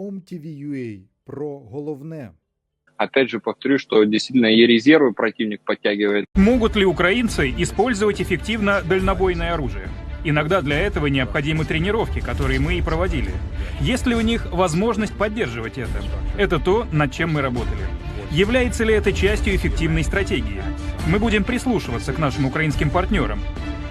OMTV.ua про головне. Опять же, повторю, что действительно и резервы противник подтягивает. Могут ли украинцы использовать эффективно дальнобойное оружие? Иногда для этого необходимы тренировки, которые мы и проводили. Есть ли у них возможность поддерживать это? Это то, над чем мы работали. Является ли это частью эффективной стратегии? Мы будем прислушиваться к нашим украинским партнерам.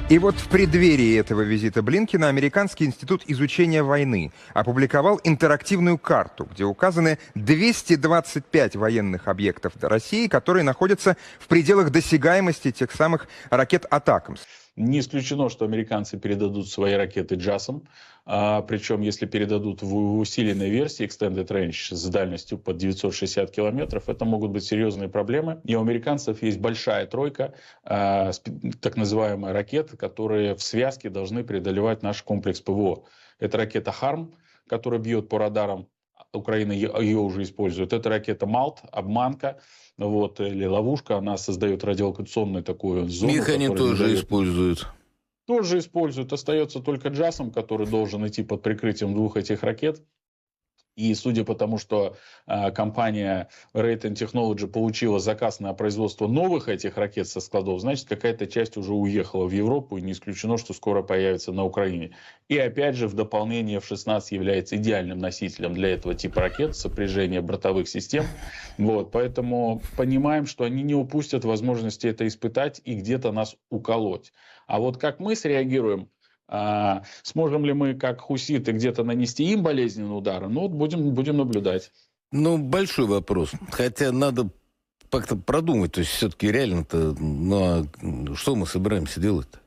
И вот в преддверии этого визита Блинкина Американский институт изучения войны опубликовал интерактивную карту, где указаны 225 военных объектов России, которые находятся в пределах досягаемости тех самых ракет «Атакамс». Не исключено, что американцы передадут свои ракеты джасом, а, причем если передадут в усиленной версии Extended Range с дальностью под 960 километров, это могут быть серьезные проблемы. И у американцев есть большая тройка спе- так называемых ракет, которые в связке должны преодолевать наш комплекс ПВО. Это ракета «Харм», которая бьет по радарам, Украина ее уже использует. Это ракета «Малт», «Обманка», вот, или «Ловушка», она создает радиолокационную такую зону. Их они тоже дает- используют. Тоже используют. Остается только джасом, который должен идти под прикрытием двух этих ракет. И судя по тому, что а, компания Raytheon Technology получила заказ на производство новых этих ракет со складов, значит, какая-то часть уже уехала в Европу, и не исключено, что скоро появится на Украине. И опять же, в дополнение F-16 является идеальным носителем для этого типа ракет, сопряжения бортовых систем. Вот, поэтому понимаем, что они не упустят возможности это испытать и где-то нас уколоть. А вот как мы среагируем, а, сможем ли мы, как хуситы, где-то нанести им болезненные удары, ну вот будем, будем наблюдать. Ну, большой вопрос. Хотя надо как-то продумать. То есть, все-таки реально-то, ну, а что мы собираемся делать-то?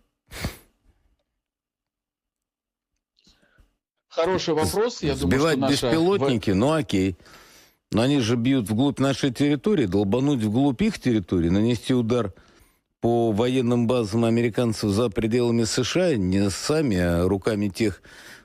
Хороший вопрос. Я Сбивать думаю, что наша... беспилотники, ну окей. Но они же бьют вглубь нашей территории, долбануть вглубь их территории, нанести удар по военным базам американцев за пределами США, не сами, а руками тех,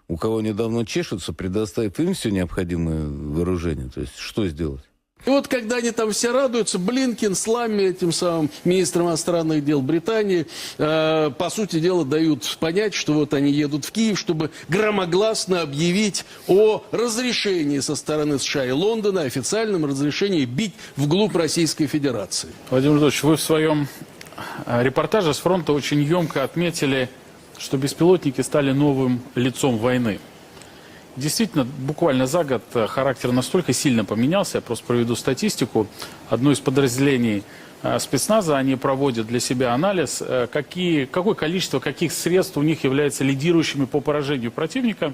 у кого недавно чешутся, предоставив им все необходимое вооружение. То есть что сделать? И вот когда они там все радуются, Блинкин с Ламми, этим самым министром иностранных дел Британии, э, по сути дела дают понять, что вот они едут в Киев, чтобы громогласно объявить о разрешении со стороны США и Лондона, официальном разрешении бить вглубь Российской Федерации. Владимир Владимирович, вы в своем репортаже с фронта очень емко отметили, что беспилотники стали новым лицом войны. Действительно, буквально за год э, характер настолько сильно поменялся, я просто проведу статистику. Одно из подразделений э, спецназа, они проводят для себя анализ, э, какие, какое количество каких средств у них является лидирующими по поражению противника.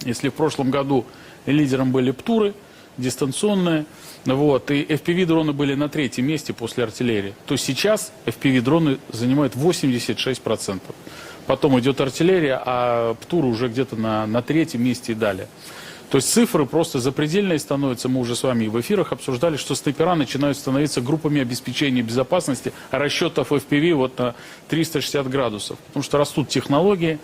Если в прошлом году лидером были ПТУРы, дистанционные, вот, и FPV-дроны были на третьем месте после артиллерии, то сейчас FPV-дроны занимают 86%. Потом идет артиллерия, а ПТУРы уже где-то на, на третьем месте и далее. То есть цифры просто запредельные становятся. Мы уже с вами и в эфирах обсуждали, что снайпера начинают становиться группами обеспечения безопасности расчетов FPV вот на 360 градусов. Потому что растут технологии.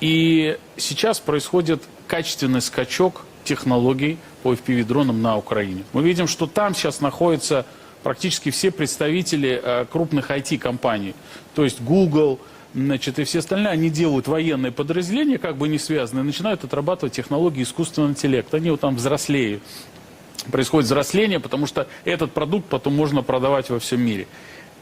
И сейчас происходит качественный скачок технологий по FPV-дронам на Украине. Мы видим, что там сейчас находятся практически все представители э, крупных IT-компаний. То есть Google, значит, и все остальные, они делают военные подразделения, как бы не связанные, начинают отрабатывать технологии искусственного интеллекта. Они вот там взрослеют. Происходит взросление, потому что этот продукт потом можно продавать во всем мире.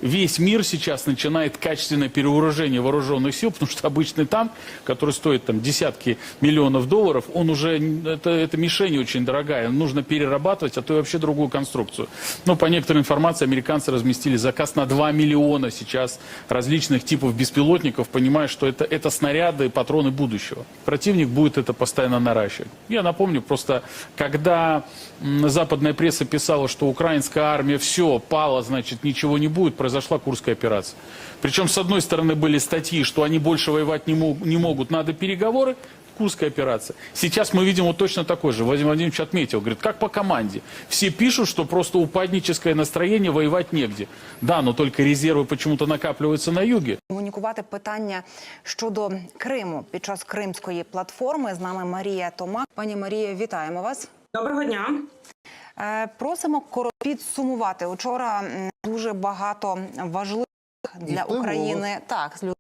Весь мир сейчас начинает качественное перевооружение вооруженных сил, потому что обычный танк, который стоит там десятки миллионов долларов, он уже, это, это мишень очень дорогая, нужно перерабатывать, а то и вообще другую конструкцию. Но по некоторой информации американцы разместили заказ на 2 миллиона сейчас различных типов беспилотников, понимая, что это, это снаряды, патроны будущего. Противник будет это постоянно наращивать. Я напомню, просто когда западная пресса писала, что украинская армия все, пала, значит, ничего не будет, произошла Курская операция. Причем, с одной стороны, были статьи, что они больше воевать не, мог- не могут, надо переговоры, Курская операция. Сейчас мы видим вот точно такой же. Владимир Владимирович отметил, говорит, как по команде. Все пишут, что просто упадническое настроение, воевать негде. Да, но только резервы почему-то накапливаются на юге. комунікувати питання щодо Криму під час кримської платформи. З нами Марія Томак. Пані Марія, вітаємо вас. Доброго дня. Е, Просимо підсумувати. Учора дуже багато важливих для України так з людей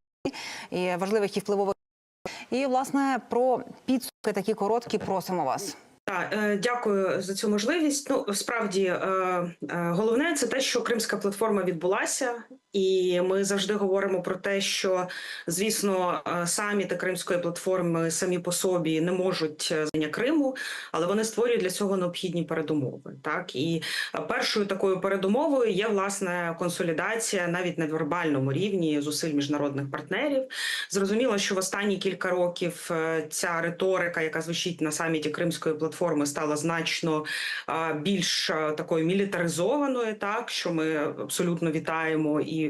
і важливих і впливових. І власне про підсумки такі короткі просимо вас. Так, е, дякую за цю можливість. Ну справді е, головне це те, що Кримська платформа відбулася, і ми завжди говоримо про те, що звісно е, саміти Кримської платформи самі по собі не можуть е, Криму, але вони створюють для цього необхідні передумови. Так і е, першою такою передумовою є власне консолідація навіть на вербальному рівні зусиль міжнародних партнерів. Зрозуміло, що в останні кілька років ця риторика, яка звучить на саміті Кримської платформи, стала значно більш такою мілітаризованою, так що ми абсолютно вітаємо, і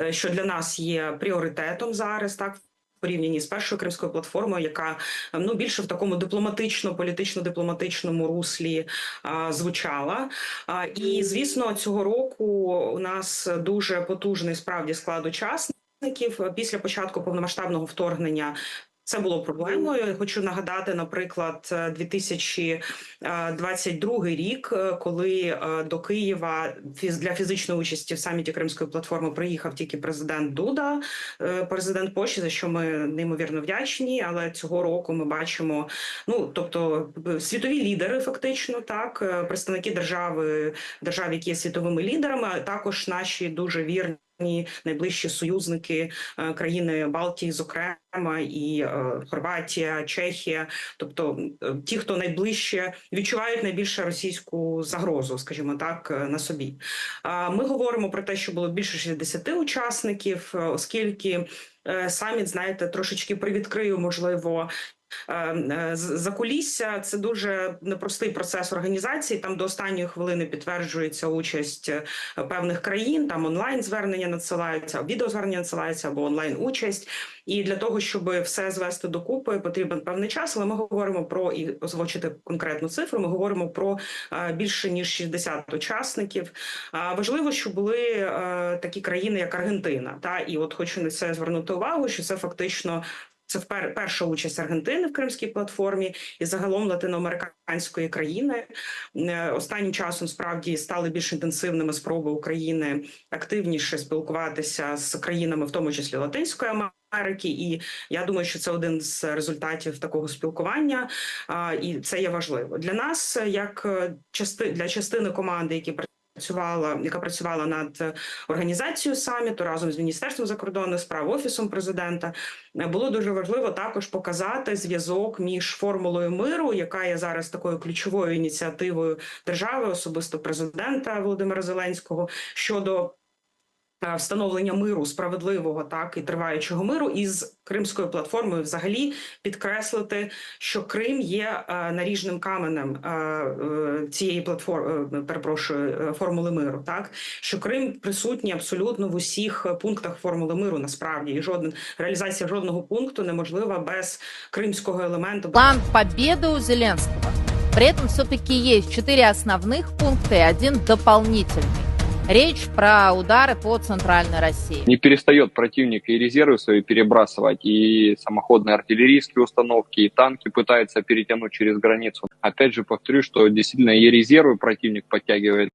е, що для нас є пріоритетом зараз, так. Порівнянні з першою кримською платформою, яка ну більше в такому дипломатично, політично-дипломатичному руслі а, звучала. А, і звісно, цього року у нас дуже потужний справді склад учасників після початку повномасштабного вторгнення. Це було проблемою. Хочу нагадати, наприклад, 2022 рік, е, коли е, до Києва для фізичної участі в саміті Кримської платформи приїхав тільки президент Дуда, е, президент Польщі, за що ми неймовірно вдячні. Але цього року ми бачимо, ну тобто е, світові лідери, фактично, так е, представники держави, держав, які є світовими лідерами, а також наші дуже вірні. Найближчі союзники е, країни Балтії, зокрема, і е, Хорватія, Чехія, тобто е, ті, хто найближче відчувають найбільше російську загрозу, скажімо так, на собі. Ми говоримо про те, що було більше 60 учасників, оскільки саміт, знаєте, трошечки привідкрию, можливо. Е, е, з- Закулісся це дуже непростий процес організації. Там до останньої хвилини підтверджується участь е, певних країн. Там онлайн звернення надсилаються, відео звернення надсилаються або онлайн участь. І для того, щоб все звести докупи, потрібен певний час. Але ми говоримо про і озвучити конкретну цифру. Ми говоримо про е, більше ніж 60 учасників. Важливо, що були такі країни, як Аргентина. Та і от хочу на це звернути увагу, що це фактично. Це впер- перша участь Аргентини в Кримській платформі і загалом латиноамериканської країни. Е, Останнім часом справді стали більш інтенсивними спроби України активніше спілкуватися з країнами, в тому числі Латинської Америки. І я думаю, що це один з результатів такого спілкування, і це є важливо для нас, як е, части для частини команди, які працювала, яка працювала над організацією саміту разом з міністерством закордонних справ, офісом президента, було дуже важливо також показати зв'язок між формулою миру, яка є зараз такою ключовою ініціативою держави, особисто президента Володимира Зеленського щодо е, Встановлення миру справедливого так і триваючого миру із кримською платформою, взагалі підкреслити, що Крим є е, наріжним каменем е, е, цієї платформи, перепрошую, е, формули миру. Так що Крим присутній абсолютно в усіх пунктах формули миру. Насправді і жоден реалізація жодного пункту неможлива без кримського елементу. План победы у Зеленского. При этом все-таки есть четыре основных пункта и один дополнительный. Речь про удары по центральной России. Не перестает противник и резервы свои перебрасывать, и самоходные артиллерийские установки, и танки пытается перетянуть через границу. Опять же повторю, что действительно и резервы противник подтягивает